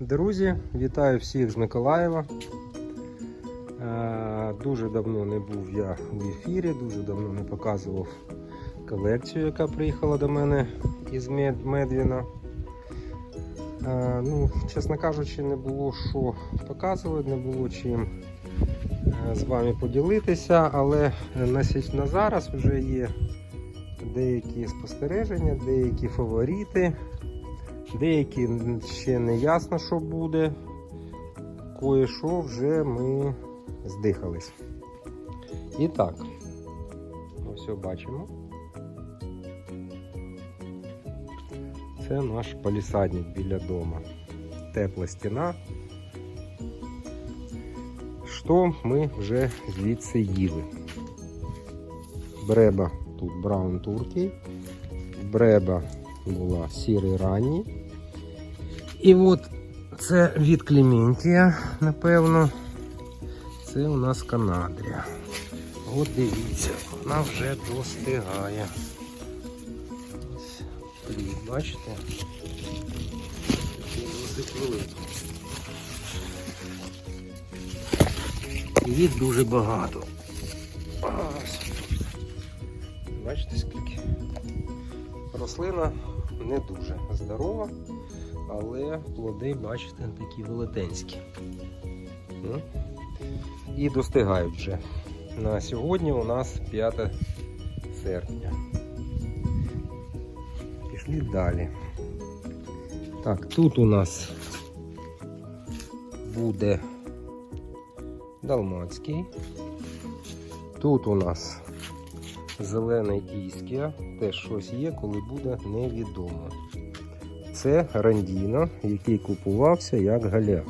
Друзі, вітаю всіх з Миколаєва. Е, Дуже давно не був я в ефірі, дуже давно не показував колекцію, яка приїхала до мене із Медвіна. Е, Ну, чесно кажучи, не було що показувати, не було чим е, з вами поділитися, але на, на зараз вже є деякі спостереження, деякі фаворити. Деякі ще не ясно, що буде. Кое-що вже ми здихались. І так, ось бачимо. Це наш палісадник біля дома. Тепла стіна. Що ми вже звідси їли? Бреба тут Браун Туркey. Бреба була сірий ранній. І от це від Клементія, напевно. Це у нас Канадрія. От дивіться, вона вже достигає. Ось плід, бачите? Такий великий. Їх дуже багато. Бачите скільки? Рослина не дуже здорова, але плоди, бачите, такі велетенські. Ну, І достигають вже. На сьогодні у нас 5 серпня. Пішли далі. Так, тут у нас буде Далмацький. Тут у нас зелений іскія, теж щось є, коли буде невідомо. Це Рандіно, який купувався як галя.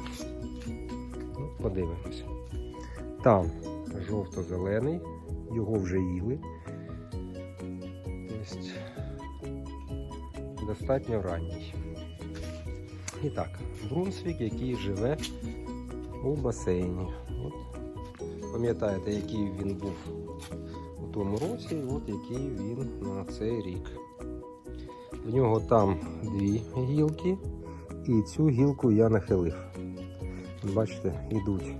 Ну, подивимось. Там жовто-зелений, його вже їли. Тобто достатньо ранній. І так, Брунсвік, який живе у басейні. От, пам'ятаєте, який він був у тому році, і от який він на цей рік. В нього там дві гілки, і цю гілку я нахилив. Бачите, йдуть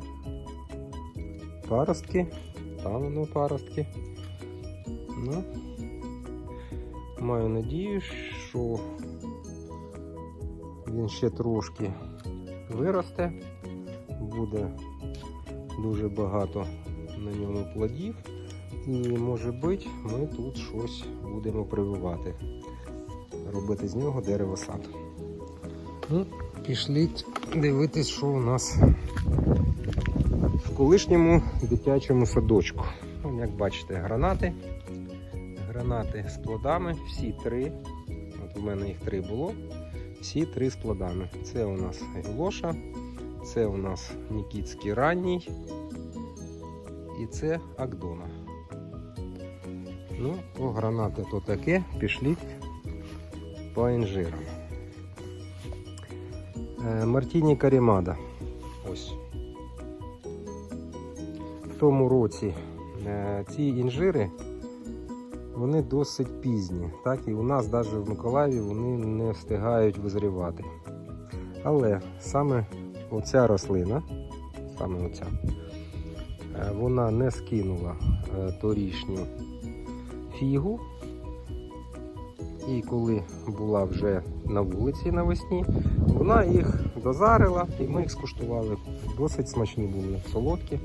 паростки, там воно паростки. Ну, маю надію, що він ще трошки виросте, буде дуже багато на ньому плодів. І може бути, ми тут щось будемо прививати. Робити з нього дерево сад. Ну, пішли дивитись, що у нас в колишньому дитячому садочку. Ну, як бачите, гранати. Гранати з плодами, всі три. От у мене їх три було. Всі три з плодами. Це у нас Гілоша, це у нас Нікітський ранній. І це Агдона. Ну, о, гранати то таке, пішліть по інжирам. Е, Мартіні Карімада. Ось. В тому році е, ці інжири вони досить пізні. Так, і у нас навіть в Миколаєві вони не встигають визрівати. Але саме оця рослина, саме оця, е, вона не скинула е, торішню фігу. І коли була вже на вулиці навесні, вона їх дозарила і ми їх скуштували. Досить смачні були, солодкі.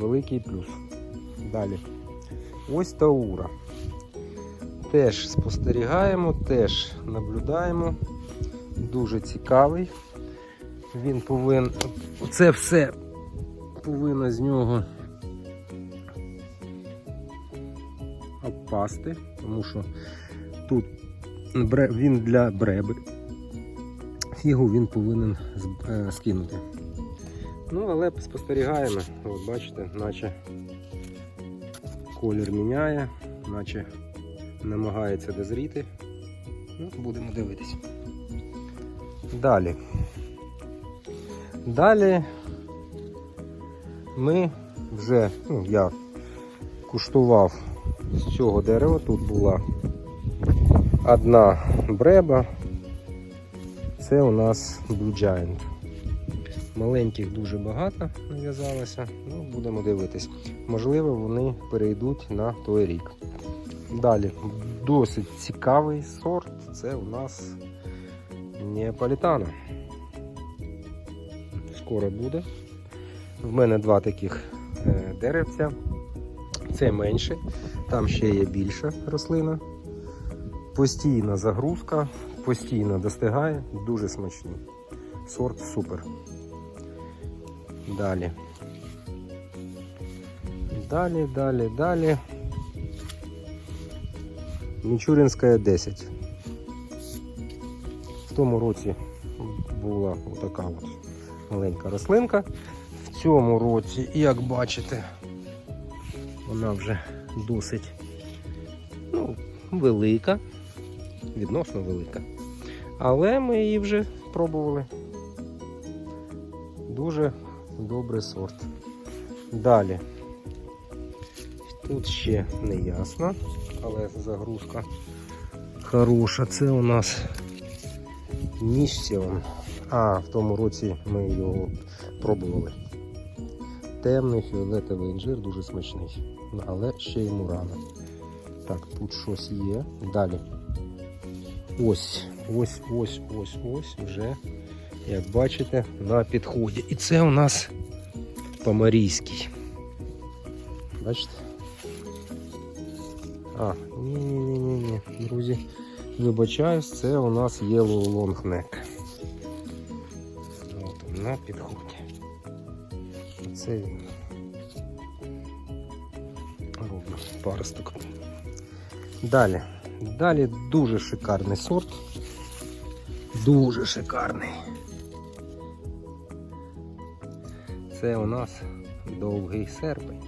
Великий плюс. Далі. Ось Таура. Теж спостерігаємо, теж наблюдаємо. Дуже цікавий. Він повинен. Це все повинно з нього обпасти, тому що тут він для бреби. Фігу він повинен е, скинути. Ну, але спостерігаємо, от бачите, наче колір міняє, наче намагається дозріти. Ну, будемо дивитися. Далі. Далі ми вже, ну, я куштував з цього дерева. Тут була одна бреба. Це у нас Blue Giant. Маленьких дуже багато нав'язалося, ну будемо дивитись. Можливо, вони перейдуть на той рік. Далі, досить цікавий сорт. Це у нас Неаполітано. Скоро буде. В мене два таких е, деревця. Це менше, там ще є більша рослина. Постійна загрузка, постійно достигає, дуже смачні. Сорт супер. Далі. Далі, далі, далі. Мічурінська 10. В тому році була отака от маленька рослинка. В цьому році, як бачите, вона вже досить ну, велика, відносно велика. Але ми її вже пробували. Дуже добрий сорт. Далі. Тут ще не ясно, але загрузка хороша. Це у нас Ніщеон. А, в тому році ми його пробували. Темний фіолетовий інжир дуже смачний, але ще йому рано. Так, тут щось є. Далі. Ось, ось, ось, ось, ось вже, як бачите, на підході. І це у нас помарійський. Бачите? А, ні-ні-ні, ні, друзі. Вибачаюсь, це у нас Yellow Long Neck. От на підході. Це він. Ровно паросток. Далі. Далі дуже шикарний сорт. Дуже шикарний. Це у нас довгий серпень.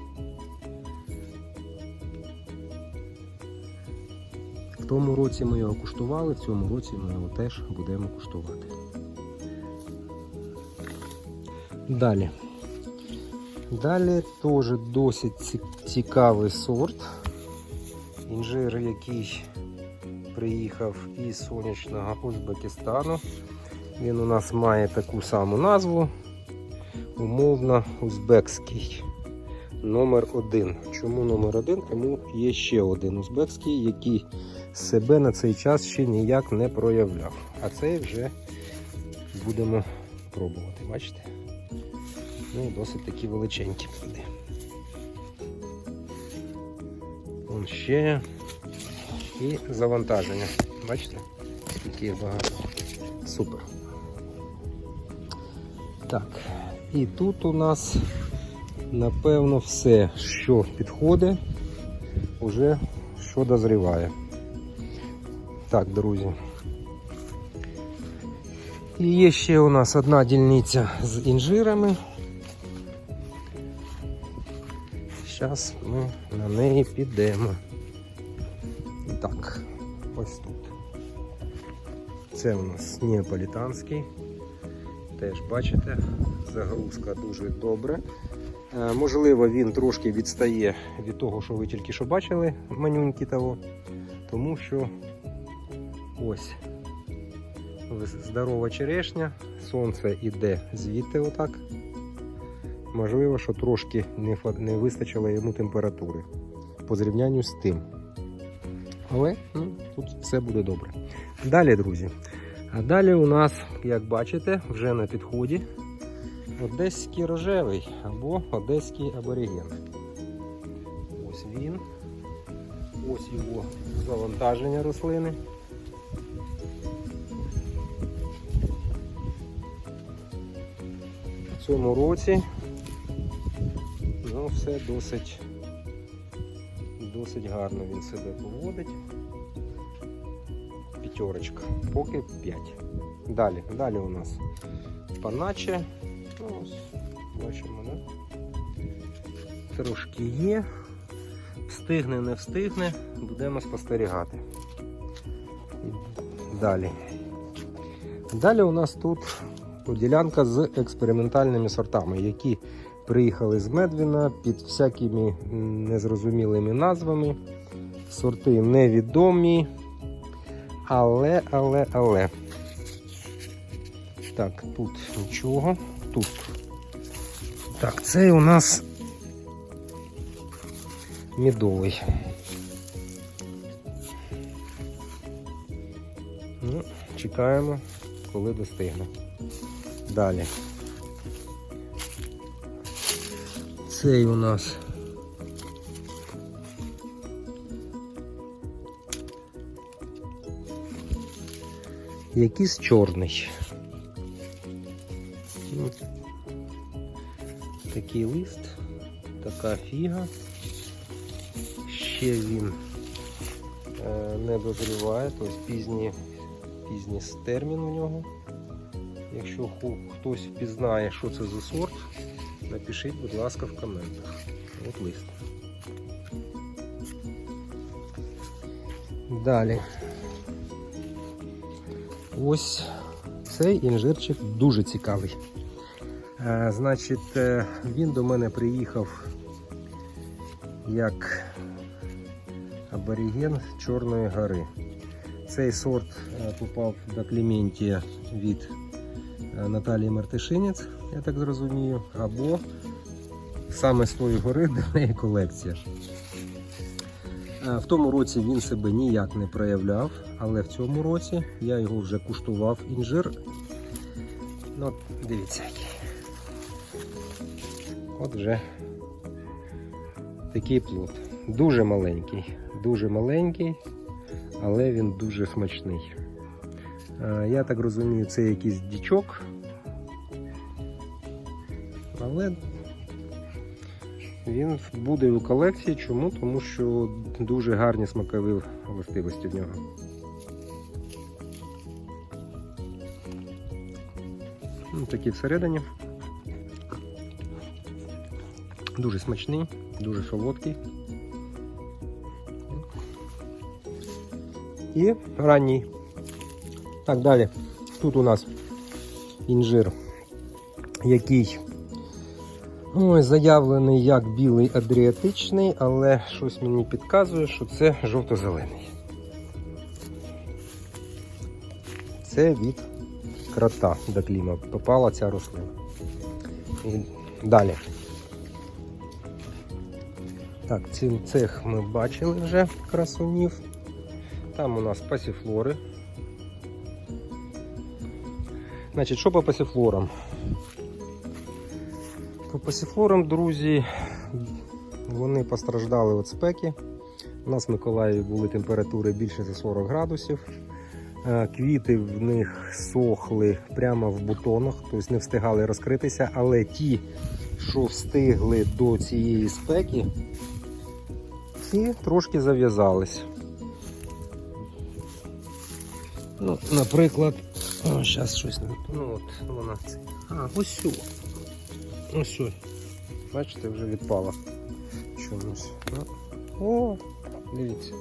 В тому році ми його куштували, в цьому році ми його теж будемо куштувати. Далі. Далі теж досить цікавий сорт. Інжир, який приїхав із сонячного Узбекистану. Він у нас має таку саму назву. Умовно узбекський. Номер один. Чому номер один? Тому є ще один узбекський, який себе на цей час ще ніяк не проявляв. А цей вже будемо пробувати. Бачите? Ну, досить такі величенькі плоди. Вон ще і завантаження. Бачите? Скільки багато. Супер. Так, і тут у нас напевно все, що підходить, уже що дозріває. Так, друзі. І є ще у нас одна дільниця з інжирами. Зараз ми на неї підемо. Так, ось тут. Це у нас неаполітанський. Теж бачите, загрузка дуже добре. Можливо, він трошки відстає від того, що ви тільки що бачили, манюньки того, тому що ось здорова черешня, сонце йде звідти отак. Можливо, що трошки не, не вистачило йому температури по зрівнянню з тим. Але ну, тут все буде добре. Далі, друзі. А далі у нас, як бачите, вже на підході одеський рожевий або одеський абориген. Ось він. Ось його завантаження рослини. В цьому році все досить, досить гарно він себе поводить. П'ятерочка, поки 5. Далі, далі у нас паначе. Ну, ось, бачимо, да? Трошки є. Встигне, не встигне, будемо спостерігати. Далі. Далі у нас тут ділянка з експериментальними сортами, які приїхали з Медвіна під всякими незрозумілими назвами. Сорти невідомі. Але, але, але. Так, тут нічого. Тут. Так, цей у нас мідовий. Ну, чекаємо, коли достигне. Далі. Цей у нас. Якийсь чорний. Ну, Такий лист, така фіга. Ще він е, не дозріває, тобто пізній, пізній термін у нього. Якщо хтось впізнає, що це за сорт, напишіть, будь ласка, в коментах. От лист. Далі. Ось цей інжирчик дуже цікавий. Е, значить, е, він до мене приїхав як аборіген Чорної гори. Цей сорт е, попав до Клементія від Наталії Мартишинець, я так зрозумію, або саме з тої гори, де неї колекція. Е, В тому році він себе ніяк не проявляв, але в цьому році я його вже куштував інжир. Ну, дивіться який. От вже такий плод. Дуже маленький, дуже маленький, але він дуже смачний. Е, Я так розумію, це якийсь дічок. Але він буде у колекції. Чому? Тому що дуже гарні смакові властивості в нього. Ну, Такі всередині. Дуже смачний, дуже солодкий. І ранній. Так, далі. Тут у нас інжир, який ой, заявлений як білий адріатичний, але щось мені підказує, що це жовто-зелений. Це від крота до кліма попала ця рослина. І далі. Так, цим цех ми бачили вже красунів. Там у нас пасіфлори. Значить, що по пасіфлорам? По пасіфлорам, друзі, вони постраждали від спеки. У нас в Миколаєві були температури більше за 40 градусів. Е, Квіти в них сохли прямо в бутонах, тобто не встигали розкритися, але ті, що встигли до цієї спеки, ці трошки зав'язались. Ну, наприклад, о, зараз щось не. Ну от вона. це- А, ось сю. Ось сю. Бачите, вже відпала чомусь. Ну, О, дивіться.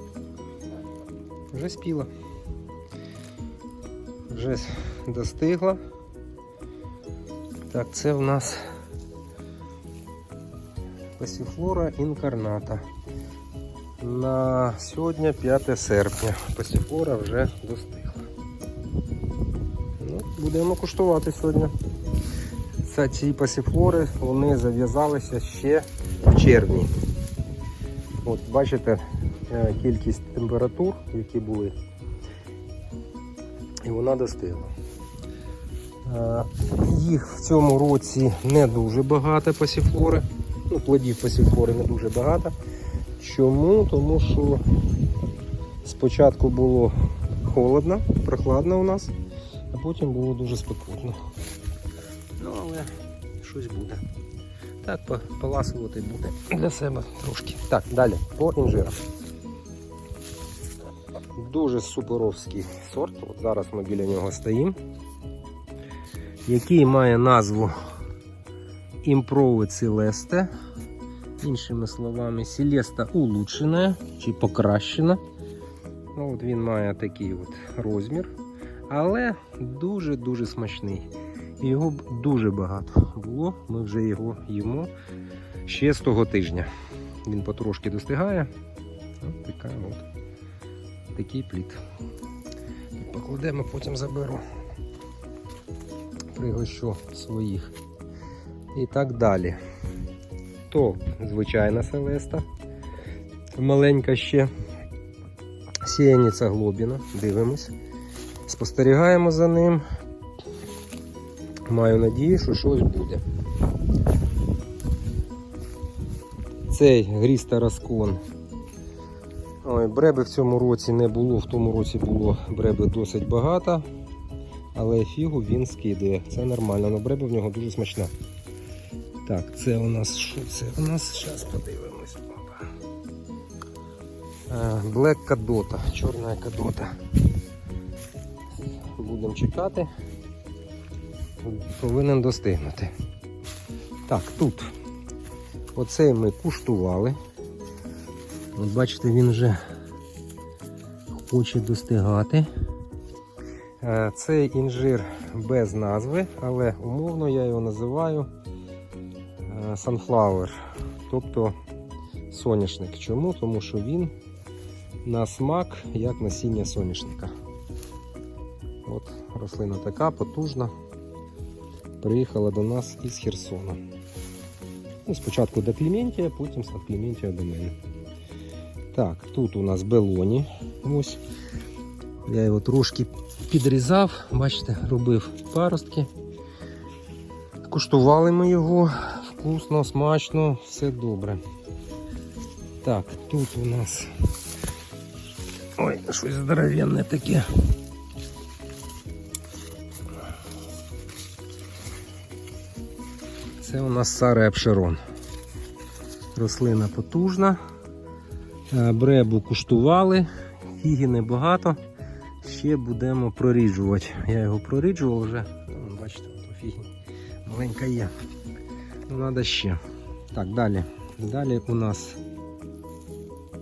Вже спіла. Вже достигла. Так, це в нас пасіфлора інкарната. На сьогодні 5 серпня. Пасіфлора вже достигла. Будемо куштувати сьогодні. Це ці пасіфлори вони зав'язалися ще в червні. От бачите е, кількість температур, які були, і вона достигла. Е, Їх в цьому році не дуже багато пасіфлори. Ну, плодів пасіфлори не дуже багато. Чому? Тому що спочатку було холодно, прохладно у нас, потім було дуже спекотно. Ну, але щось буде. Так, поласувати буде для себе трошки. Так, далі, по інжирам. Дуже суперовський сорт. От зараз ми біля нього стоїмо. Який має назву Improve Celeste. Іншими словами, Селеста улучшена чи покращена. Ну, от Він має такий от розмір, але дуже-дуже смачний. Його дуже багато було. Ми вже його їмо ще з того тижня. Він потрошки достигає. От така от. Такий плід. Покладемо, потім заберу. пригощу своїх. І так далі. То звичайна селеста. Маленька ще. Сіяниця глобіна. Дивимось. Спостерігаємо за ним. Маю надію, що щось буде. Цей гріз Тараскон. Ой, бреби в цьому році не було, в тому році було бреби досить багато, але фігу він скидає. Це нормально, але бреба в нього дуже смачна. Так, це у нас що це? У нас зараз подивимось. Е, Black Кадота, чорна кадота. Будемо чекати. Повинен достигнути. Так, тут. Оцей ми куштували. От бачите, він вже хоче достигати. Е, Цей інжир без назви, але умовно я його називаю е, Sunflower, тобто соняшник. Чому? Тому що він на смак як насіння соняшника. От рослина така потужна. Приїхала до нас із Херсона. Ну, спочатку до Кліментія, потім з Кліментія до мене. Так, тут у нас белоні. Ось. Я його трошки підрізав, бачите, робив паростки. Куштували ми його, вкусно, смачно, все добре. Так, тут у нас. Ой, щось здоровенне таке. Це у нас Сара Епшерон. Рослина потужна. Е, Бребу куштували, фіги небагато. Ще будемо проріджувати. Я його проріджував вже. Бачите, фіги маленька є. Ну, треба ще. Так, далі. Далі у нас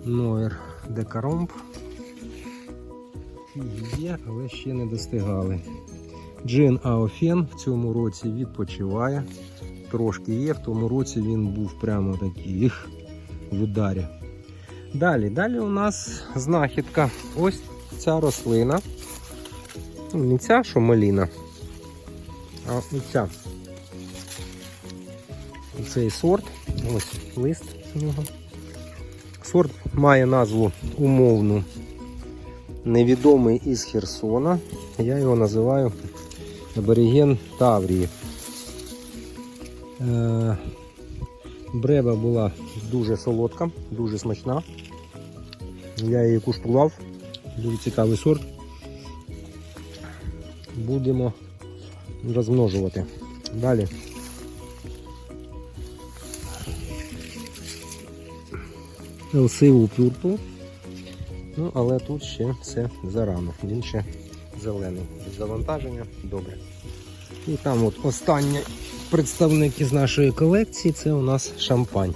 Ноер Декаромб. Фіги є, але ще не достигали. Джин Аофен в цьому році відпочиває. Трошки є, в тому році він був прямо такий їх в ударі. Далі, далі у нас знахідка. Ось ця рослина. Не ця, що маліна, а ця. Цей сорт. Ось лист у нього. Сорт має назву умовну. Невідомий із Херсона. Я його називаю абориген Таврії. Е, Бреба була дуже солодка, дуже смачна. Я її куштував. Дуже цікавий сорт. Будемо розмножувати. Далі. Елсиву пюрпу. Ну, але тут ще все зарано. Він ще зелений. Завантаження добре. І там от останній представник із нашої колекції це у нас шампань.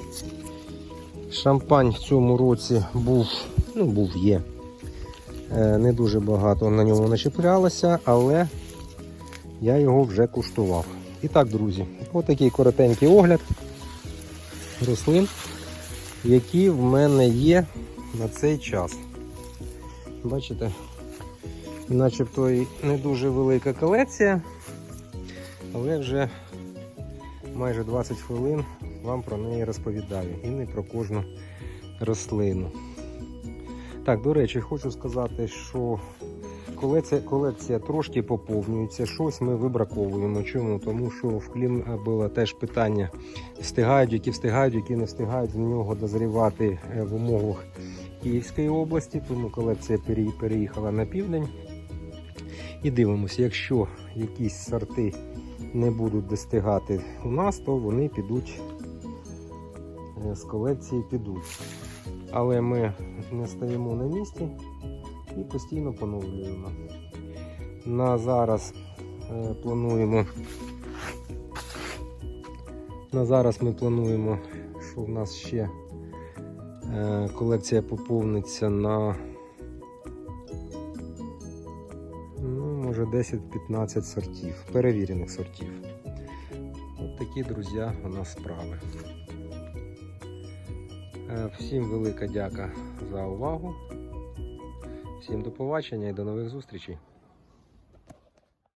Шампань в цьому році був, ну був є. Е, Не дуже багато на ньому начеплялося, але я його вже куштував. І так, друзі, отакий коротенький огляд рослин, які в мене є на цей час. Бачите, начебто і не дуже велика колекція, але вже майже 20 хвилин вам про неї розповідаю і не про кожну рослину. Так, до речі, хочу сказати, що колекція, колекція трошки поповнюється, щось ми вибраковуємо. Чому? Тому що в Клім було теж питання: встигають, які встигають, які не встигають в нього дозрівати е, в умовах Київської області, тому колекція переїхала на південь. І дивимося, якщо якісь сорти не будуть достигати у нас, то вони підуть е, з колекції підуть. Але ми не стоїмо на місці і постійно поновлюємо. На зараз е, плануємо. На зараз ми плануємо, що в нас ще е, колекція поповниться на 10-15 сортів, перевірених сортів. От такі, друзі, у нас справи. Е, Всім велика дяка за увагу. Всім до побачення і до нових зустрічей.